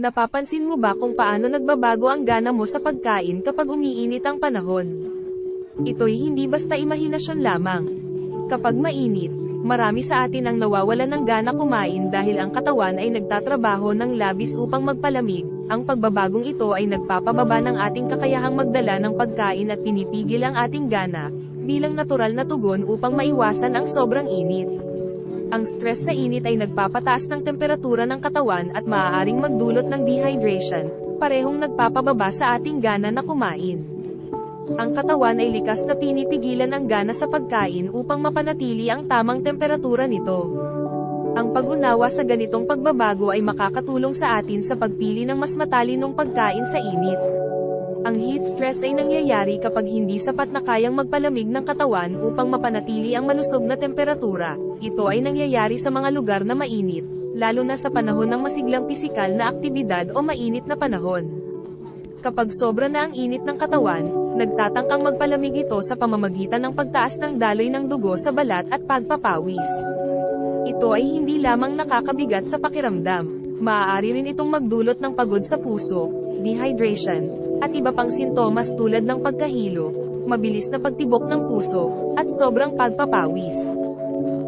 Napapansin mo ba kung paano nagbabago ang gana mo sa pagkain kapag umiinit ang panahon? Ito'y hindi basta imahinasyon lamang. Kapag mainit, marami sa atin ang nawawalan ng gana kumain dahil ang katawan ay nagtatrabaho ng labis upang magpalamig. Ang pagbabagong ito ay nagpapababa ng ating kakayahang magdala ng pagkain at pinipigil ang ating gana, bilang natural na tugon upang maiwasan ang sobrang init. Ang stress sa init ay nagpapataas ng temperatura ng katawan at maaaring magdulot ng dehydration, parehong nagpapababa sa ating gana na kumain. Ang katawan ay likas na pinipigilan ang gana sa pagkain upang mapanatili ang tamang temperatura nito. Ang pag-unawa sa ganitong pagbabago ay makakatulong sa atin sa pagpili ng mas matalinong pagkain sa init. Ang heat stress ay nangyayari kapag hindi sapat na kayang magpalamig ng katawan upang mapanatili ang malusog na temperatura. Ito ay nangyayari sa mga lugar na mainit, lalo na sa panahon ng masiglang pisikal na aktibidad o mainit na panahon. Kapag sobra na ang init ng katawan, nagtatangkang magpalamig ito sa pamamagitan ng pagtaas ng daloy ng dugo sa balat at pagpapawis. Ito ay hindi lamang nakakabigat sa pakiramdam, maaari rin itong magdulot ng pagod sa puso, dehydration, at iba pang sintomas tulad ng pagkahilo, mabilis na pagtibok ng puso, at sobrang pagpapawis.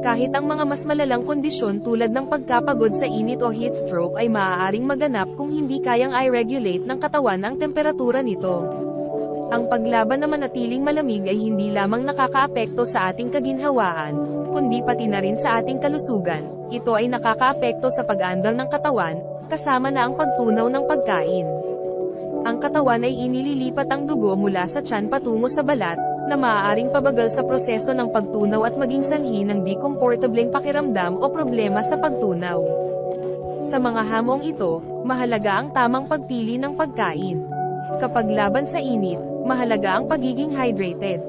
Kahit ang mga mas malalang kondisyon tulad ng pagkapagod sa init o heat stroke ay maaaring maganap kung hindi kayang i-regulate ng katawan ang temperatura nito. Ang paglaban na manatiling malamig ay hindi lamang nakakaapekto sa ating kaginhawaan, kundi pati na rin sa ating kalusugan. Ito ay nakakaapekto sa pag-andal ng katawan, kasama na ang pagtunaw ng pagkain. Ang katawan ay inililipat ang dugo mula sa tiyan patungo sa balat, na maaaring pabagal sa proseso ng pagtunaw at maging sanhi ng di komportableng pakiramdam o problema sa pagtunaw. Sa mga hamong ito, mahalaga ang tamang pagpili ng pagkain. Kapag laban sa init, mahalaga ang pagiging hydrated.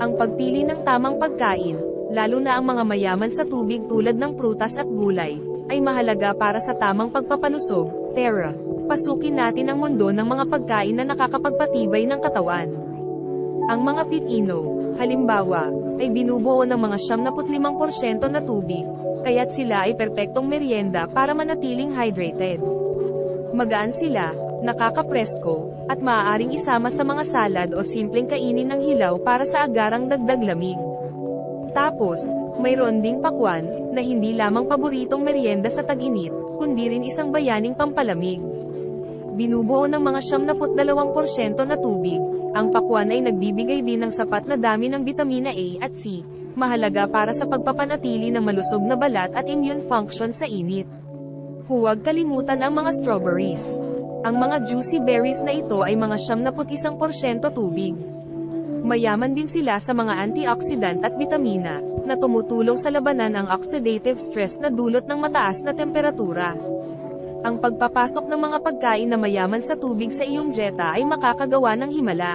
Ang pagpili ng tamang pagkain, lalo na ang mga mayaman sa tubig tulad ng prutas at gulay, ay mahalaga para sa tamang pagpapalusog. Tara, pasukin natin ang mundo ng mga pagkain na nakakapagpatibay ng katawan. Ang mga pipino, halimbawa, ay binubuo ng mga 75% na tubig, kaya't sila ay perpektong merienda para manatiling hydrated. Magaan sila, nakakapresko, at maaaring isama sa mga salad o simpleng kainin ng hilaw para sa agarang dagdag lamig. Tapos, mayroon ding pakwan, na hindi lamang paboritong merienda sa tag-init, kundi rin isang bayaning pampalamig. Binubuo ng mga 72% na tubig, ang pakwan ay nagbibigay din ng sapat na dami ng vitamina A at C, mahalaga para sa pagpapanatili ng malusog na balat at immune function sa init. Huwag kalimutan ang mga strawberries. Ang mga juicy berries na ito ay mga 71% tubig. Mayaman din sila sa mga antioxidant at vitamina, na tumutulong sa labanan ang oxidative stress na dulot ng mataas na temperatura. Ang pagpapasok ng mga pagkain na mayaman sa tubig sa iyong dieta ay makakagawa ng himala.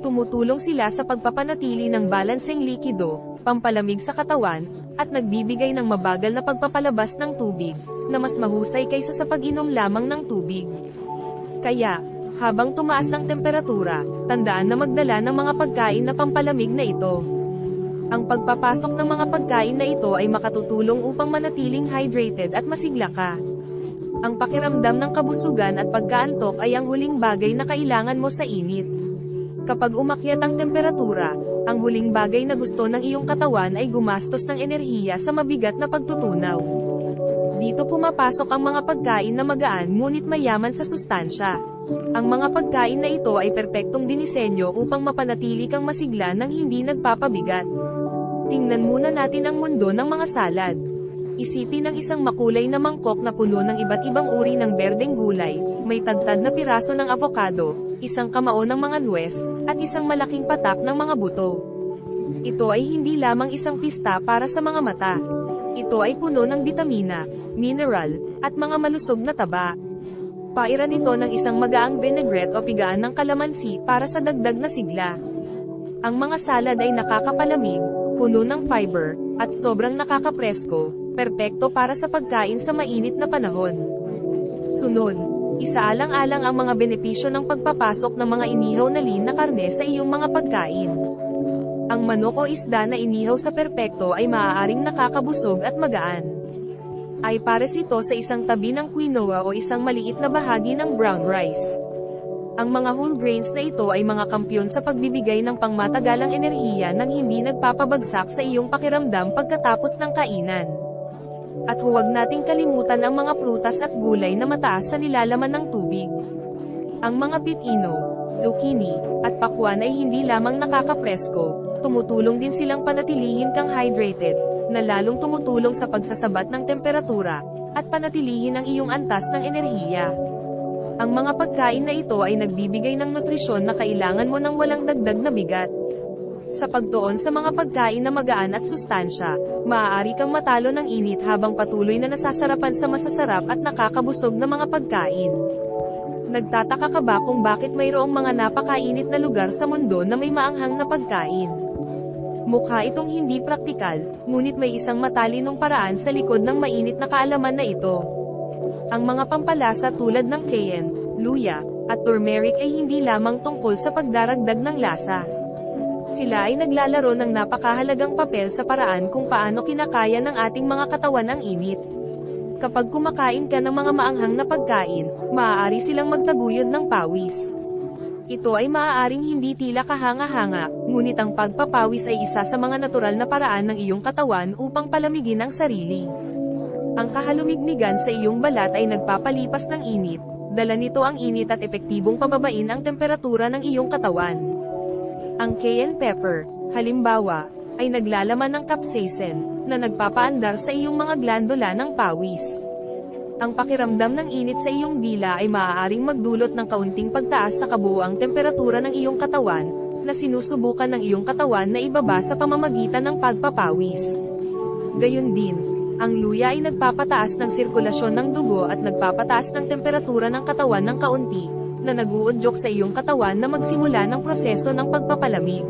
Tumutulong sila sa pagpapanatili ng balanseng likido, pampalamig sa katawan, at nagbibigay ng mabagal na pagpapalabas ng tubig, na mas mahusay kaysa sa pag-inom lamang ng tubig. Kaya, habang tumaas ang temperatura, tandaan na magdala ng mga pagkain na pampalamig na ito. Ang pagpapasok ng mga pagkain na ito ay makatutulong upang manatiling hydrated at masigla ka. Ang pakiramdam ng kabusugan at pagkaantok ay ang huling bagay na kailangan mo sa init. Kapag umakyat ang temperatura, ang huling bagay na gusto ng iyong katawan ay gumastos ng enerhiya sa mabigat na pagtutunaw. Dito pumapasok ang mga pagkain na magaan ngunit mayaman sa sustansya. Ang mga pagkain na ito ay perpektong dinisenyo upang mapanatili kang masigla ng hindi nagpapabigat. Tingnan muna natin ang mundo ng mga salad. Isipin ang isang makulay na mangkok na puno ng iba't ibang uri ng berdeng gulay, may tagtad na piraso ng avocado, isang kamao ng mga nuwes, at isang malaking patak ng mga buto. Ito ay hindi lamang isang pista para sa mga mata. Ito ay puno ng bitamina, mineral, at mga malusog na taba. Pairan ito ng isang magaang vinaigrette o pigaan ng kalamansi para sa dagdag na sigla. Ang mga salad ay nakakapalamig, puno ng fiber, at sobrang nakakapresko, perpekto para sa pagkain sa mainit na panahon. Sunod, isaalang-alang ang mga benepisyo ng pagpapasok ng mga inihaw na lean na karne sa iyong mga pagkain. Ang manok o isda na inihaw sa perpekto ay maaaring nakakabusog at magaan. ay pares ito sa isang tabi ng quinoa o isang maliit na bahagi ng brown rice. Ang mga whole grains na ito ay mga kampyon sa pagbibigay ng pangmatagalang enerhiya nang hindi nagpapabagsak sa iyong pakiramdam pagkatapos ng kainan. At huwag nating kalimutan ang mga prutas at gulay na mataas sa nilalaman ng tubig. Ang mga pipino, zucchini, at pakwan ay hindi lamang nakakapresko, tumutulong din silang panatilihin kang hydrated, na lalong tumutulong sa pagsasabat ng temperatura, at panatilihin ang iyong antas ng enerhiya. Ang mga pagkain na ito ay nagbibigay ng nutrisyon na kailangan mo ng walang dagdag na bigat. Sa pagtuon sa mga pagkain na magaan at sustansya, maaari kang matalo ng init habang patuloy na nasasarapan sa masasarap at nakakabusog na mga pagkain. Nagtataka ka ba kung bakit mayroong mga napakainit na lugar sa mundo na may maanghang na pagkain? Mukha itong hindi praktikal, ngunit may isang matalinong paraan sa likod ng mainit na kaalaman na ito. Ang mga pampalasa tulad ng cayenne, luya, at turmeric ay hindi lamang tungkol sa pagdaragdag ng lasa. Sila ay naglalaro ng napakahalagang papel sa paraan kung paano kinakaya ng ating mga katawan ang init. Kapag kumakain ka ng mga maanghang na pagkain, maaari silang magtaguyod ng pawis. Ito ay maaaring hindi tila kahanga-hanga, ngunit ang pagpapawis ay isa sa mga natural na paraan ng iyong katawan upang palamigin ang sarili. Ang kahalumignigan sa iyong balat ay nagpapalipas ng init, dala nito ang init at epektibong pababain ang temperatura ng iyong katawan. Ang cayenne pepper, halimbawa, ay naglalaman ng capsaicin, na nagpapaandar sa iyong mga glandula ng pawis. Ang pakiramdam ng init sa iyong dila ay maaaring magdulot ng kaunting pagtaas sa kabuuang temperatura ng iyong katawan, na sinusubukan ng iyong katawan na ibaba sa pamamagitan ng pagpapawis. Gayon din, ang luya ay nagpapataas ng sirkulasyon ng dugo at nagpapataas ng temperatura ng katawan ng kaunti, na naguudyok sa iyong katawan na magsimula ng proseso ng pagpapalamig.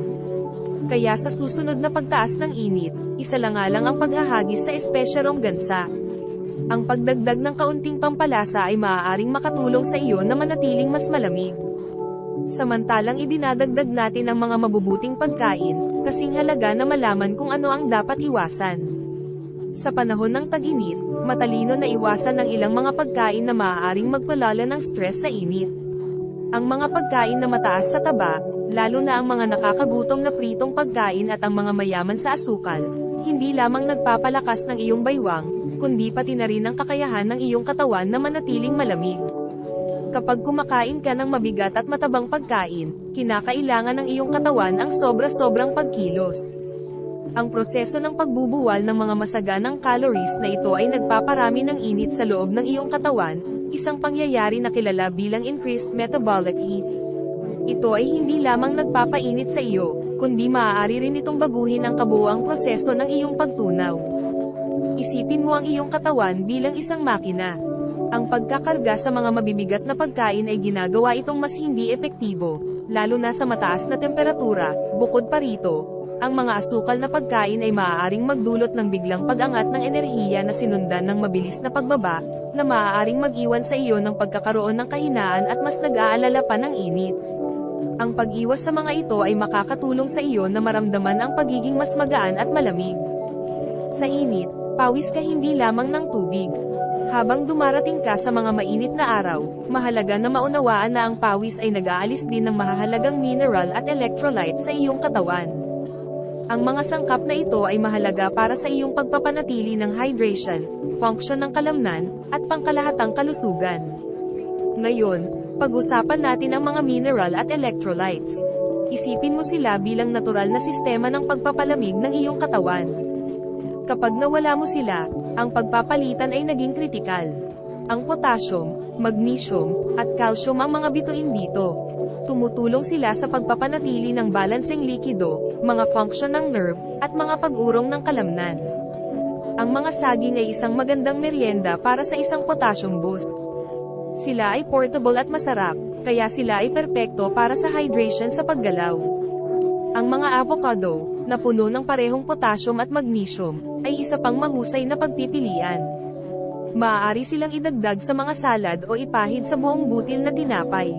Kaya sa susunod na pagtaas ng init, isa lang lang ang paghahagis sa espesyarong gansa. Ang pagdagdag ng kaunting pampalasa ay maaaring makatulong sa iyo na manatiling mas malamig. Samantalang idinadagdag natin ang mga mabubuting pagkain, kasing halaga na malaman kung ano ang dapat iwasan. Sa panahon ng taginit, matalino na iwasan ng ilang mga pagkain na maaaring magpalala ng stress sa init. Ang mga pagkain na mataas sa taba, lalo na ang mga nakakagutom na pritong pagkain at ang mga mayaman sa asukal, hindi lamang nagpapalakas ng iyong baywang, kundi pati na rin ang kakayahan ng iyong katawan na manatiling malamig. Kapag kumakain ka ng mabigat at matabang pagkain, kinakailangan ng iyong katawan ang sobra-sobrang pagkilos. Ang proseso ng pagbubuwal ng mga masaganang calories na ito ay nagpaparami ng init sa loob ng iyong katawan, isang pangyayari na kilala bilang increased metabolic heat. Ito ay hindi lamang nagpapainit sa iyo, kundi maaari rin itong baguhin ang kabuuang proseso ng iyong pagtunaw. Isipin mo ang iyong katawan bilang isang makina. Ang pagkakarga sa mga mabibigat na pagkain ay ginagawa itong mas hindi epektibo, lalo na sa mataas na temperatura, bukod pa rito, ang mga asukal na pagkain ay maaaring magdulot ng biglang pag-angat ng enerhiya na sinundan ng mabilis na pagbaba, na maaaring mag-iwan sa iyo ng pagkakaroon ng kahinaan at mas nag-aalala pa ng init. Ang pag-iwas sa mga ito ay makakatulong sa iyo na maramdaman ang pagiging mas magaan at malamig. Sa init, pawis ka hindi lamang ng tubig. Habang dumarating ka sa mga mainit na araw, mahalaga na maunawaan na ang pawis ay nag-aalis din ng mahahalagang mineral at electrolyte sa iyong katawan. Ang mga sangkap na ito ay mahalaga para sa iyong pagpapanatili ng hydration, function ng kalamnan, at pangkalahatang kalusugan. Ngayon, pag-usapan natin ang mga mineral at electrolytes. Isipin mo sila bilang natural na sistema ng pagpapalamig ng iyong katawan. Kapag nawala mo sila, ang pagpapalitan ay naging kritikal. Ang potassium, magnesium, at calcium ang mga bituin dito. Tumutulong sila sa pagpapanatili ng balanseng likido, mga function ng nerve, at mga pag-urong ng kalamnan. Ang mga saging ay isang magandang merienda para sa isang potassium boost. Sila ay portable at masarap, kaya sila ay perpekto para sa hydration sa paggalaw. Ang mga avocado, na puno ng parehong potassium at magnesium, ay isa pang mahusay na pagpipilian. Maaari silang idagdag sa mga salad o ipahid sa buong butil na tinapay.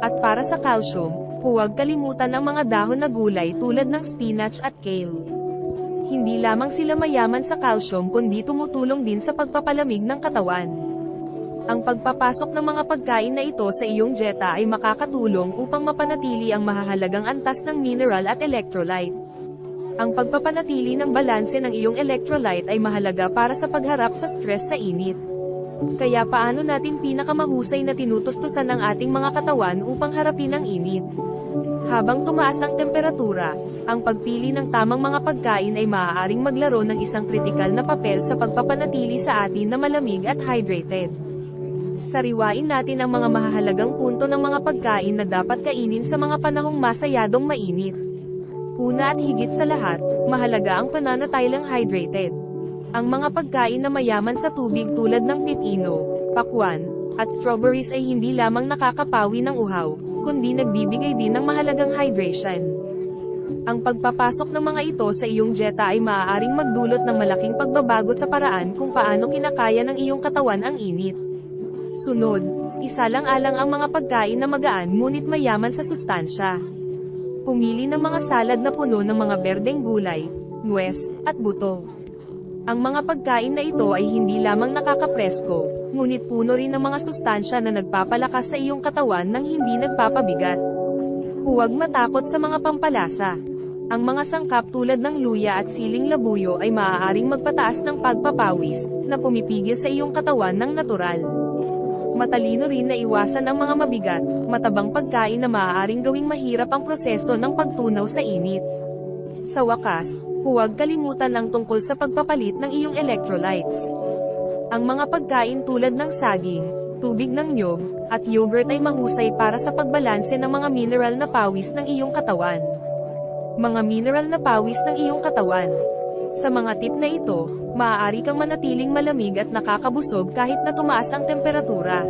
At para sa calcium, huwag kalimutan ang mga dahon na gulay tulad ng spinach at kale. Hindi lamang sila mayaman sa calcium kundi tumutulong din sa pagpapalamig ng katawan. Ang pagpapasok ng mga pagkain na ito sa iyong dieta ay makakatulong upang mapanatili ang mahahalagang antas ng mineral at electrolyte. Ang pagpapanatili ng balanse ng iyong electrolyte ay mahalaga para sa pagharap sa stress sa init. Kaya paano natin pinakamahusay na tinutustusan ng ating mga katawan upang harapin ang init? Habang tumaas ang temperatura, ang pagpili ng tamang mga pagkain ay maaaring maglaro ng isang kritikal na papel sa pagpapanatili sa atin na malamig at hydrated. Sariwain natin ang mga mahahalagang punto ng mga pagkain na dapat kainin sa mga panahong masayadong mainit. Una at higit sa lahat, mahalaga ang pananatilang hydrated. Ang mga pagkain na mayaman sa tubig tulad ng pipino, pakwan, at strawberries ay hindi lamang nakakapawi ng uhaw, kundi nagbibigay din ng mahalagang hydration. Ang pagpapasok ng mga ito sa iyong dieta ay maaaring magdulot ng malaking pagbabago sa paraan kung paano kinakaya ng iyong katawan ang init. Sunod, isalang-alang ang mga pagkain na magaan ngunit mayaman sa sustansya. Pumili ng mga salad na puno ng mga berdeng gulay, nuwes, at buto. Ang mga pagkain na ito ay hindi lamang nakakapresko, ngunit puno rin ng mga sustansya na nagpapalakas sa iyong katawan nang hindi nagpapabigat. Huwag matakot sa mga pampalasa. Ang mga sangkap tulad ng luya at siling labuyo ay maaaring magpataas ng pagpapawis, na pumipigil sa iyong katawan ng natural. Matalino rin na iwasan ang mga mabigat, matabang pagkain na maaaring gawing mahirap ang proseso ng pagtunaw sa init. Sa wakas, huwag kalimutan ang tungkol sa pagpapalit ng iyong electrolytes. Ang mga pagkain tulad ng saging, tubig ng nyog, at yogurt ay mahusay para sa pagbalanse ng mga mineral na pawis ng iyong katawan. Mga mineral na pawis ng iyong katawan. Sa mga tip na ito, maaari kang manatiling malamig at nakakabusog kahit na tumaas ang temperatura.